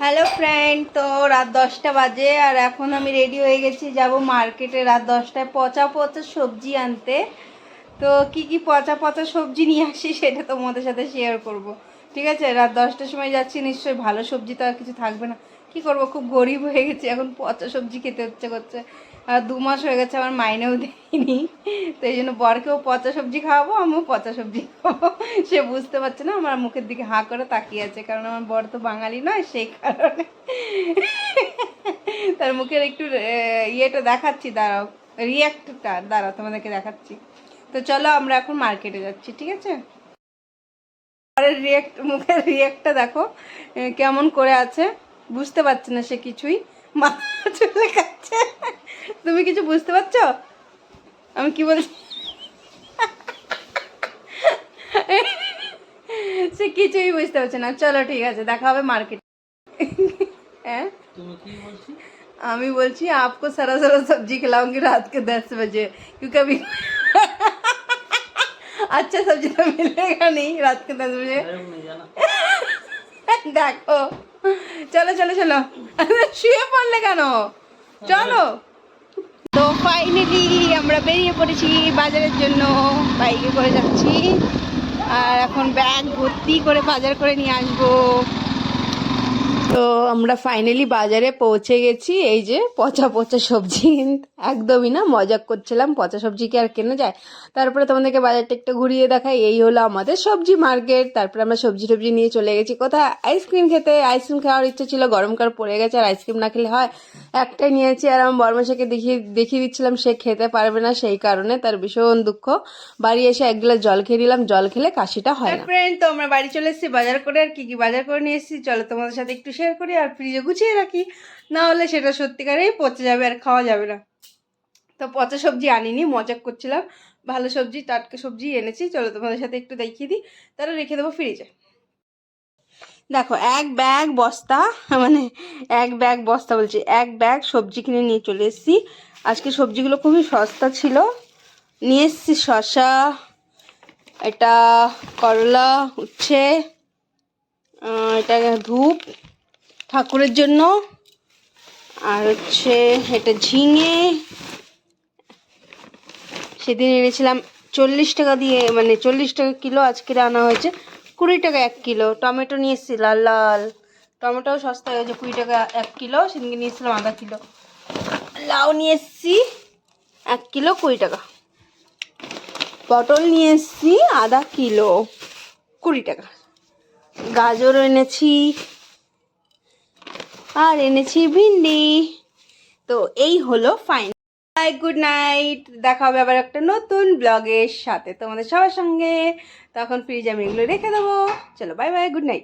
Hello friend তো রাত দশটা বাজে আর এখন আমি রেডি হয়ে গেছি। যাব মার্কেটে রাত দশটায় পচা পচা সবজি আনতে। তো কি কি পচা পচা সবজি নিয়ে আসি সেটা তোমাদের সাথে শেয়ার করব। ঠিক আছে? রাত দশটার সময় যাচ্ছি। নিশ্চয়ই ভালো সবজি তো আর কিছু থাকবে না। কি করব? খুব গরিব হয়ে গেছি। এখন পচা সবজি খেতে হচ্ছে করছে। আর দু মাস হয়ে গেছে, আমার মাইনেও দেয়নি। তো এই জন্য বরকেও পচা সবজি খাওয়াবো, আমিও পচা সবজি খাব সে বুঝতে পারছে না, আমার মুখের দিকে হাঁ করে তাকিয়ে আছে। কারণ আমার বর তো বাঙালি নয়, সেই কারণে। তার মুখের একটু ইয়েটা দেখাচ্ছি, দাঁড়াও। রিয়াক্টটা দাঁড়াও, তোমাদেরকে দেখাচ্ছি। তো চলো আমরা এখন মার্কেটে যাচ্ছি, ঠিক আছে? রিয়াক্ট মুখের রিয়াক্টটা দেখো কেমন করে আছে। বুঝতে পারছে না সে কিছুই মাথা চলে খাচ্ছে তুমি কিছু বুঝতে পারছো আমি কি বলছি সে কিছুই বুঝতে পারছে না চলো ঠিক আছে দেখা হবে মার্কেট হ্যাঁ তুমি কি বলছি আমি বলছি आपको सरा सरा सब्जी खिलाऊंगी रात के दस बजे क्योंकि अभी अच्छा सब्जी तो मिलेगा नहीं रात के दस बजे আরে আমি জানা দেখো। চলো চলো চলো। শুয়ে পড়লে কেন? চলো। তো ফাইনালি আমরা বেরিয়ে পড়েছি বাজারের জন্য। বাইকে করে যাচ্ছি। আর এখন ব্যাগ ভর্তি করে বাজার করে নিয়ে আসব। তো আমরা ফাইনালি বাজারে পৌঁছে গেছি। এই যে পচা পচা সবজি, একদমই না মজা করছিলাম, পচা সবজি কি আর কেনা যায়? তারপরে তোমাদেরকে বাজারটা একটু ঘুরিয়ে দেখাই, এই হলো আমাদের সবজি মার্কেট। তারপরে আমরা সবজি টবজি নিয়ে চলে গেছি কোথায়? আইসক্রিম খেতে। আইসক্রিম খাওয়ার ইচ্ছে ছিল গরমকাল পড়ে গেছে আর আইসক্রিম না খেলে হয়। একটাই নিয়েছি আর আমার বর্মাশাকে দেখিয়ে দেখিয়ে দিচ্ছিলাম, সে খেতে পারবে না, সেই কারণে তার ভীষণ দুঃখ। বাড়ি এসে এক গ্লাস জল খেয়ে নিলাম, জল খেলে কাশিটা হয় ফ্রেন্ড তো আমরা বাড়ি চলে এসেছি, বাজার করে আর কি কি বাজার করে নিয়ে এসেছি, চলো তোমাদের সাথে একটু শেয়ার করি আর ফ্রিজে গুছিয়ে রাখি। না হলে সেটা সত্যিকারেই পচে যাবে আর খাওয়া যাবে না। তো পচা সবজি আনিনি মজা করছিলাম। ভালো সবজি, টাটকা সবজি এনেছি। চলো তোমাদের সাথে একটু দেখিয়ে দিই। তাহলে রেখে দেবো ফ্রিজে দেখো, এক ব্যাগ বস্তা মানে এক ব্যাগ বস্তা বলছি, এক ব্যাগ সবজি কিনে নিয়ে চলে এসেছি। আজকে সবজিগুলো খুবই সস্তা ছিল। নিয়ে এসেছি শশা এটা করলা, উচ্ছে এটা ধূপ ঠাকুরের জন্য। আর হচ্ছে এটা ঝিঙে। সেদিন এনেছিলাম চল্লিশ টাকা দিয়ে মানে চল্লিশ টাকা কিলো আজকে আনা হয়েছে, কুড়ি টাকা এক কিলো। টমেটো নিয়ে এসেছি, লাল লাল। টমেটোও সস্তা হয়েছে, কুড়ি টাকা এক কিলো, সেদিনকে নিয়ে এসেছিলাম আধা কিলো। লাউ নিয়ে এসেছি, এক কিলো, কুড়ি টাকা। পটল নিয়ে এসেছি, আধা কিলো, কুড়ি টাকা। গাজর এনেছি আর এনেছি ভিন্ডি। তো এই হলো ফাইন বাই গুড নাইট দেখা হবে আবার একটা নতুন ব্লগের সাথে তোমাদের সবার সঙ্গে। তখন ফ্রিজ আমি এগুলো রেখে দেবো। চলো বাই বাই গুড নাইট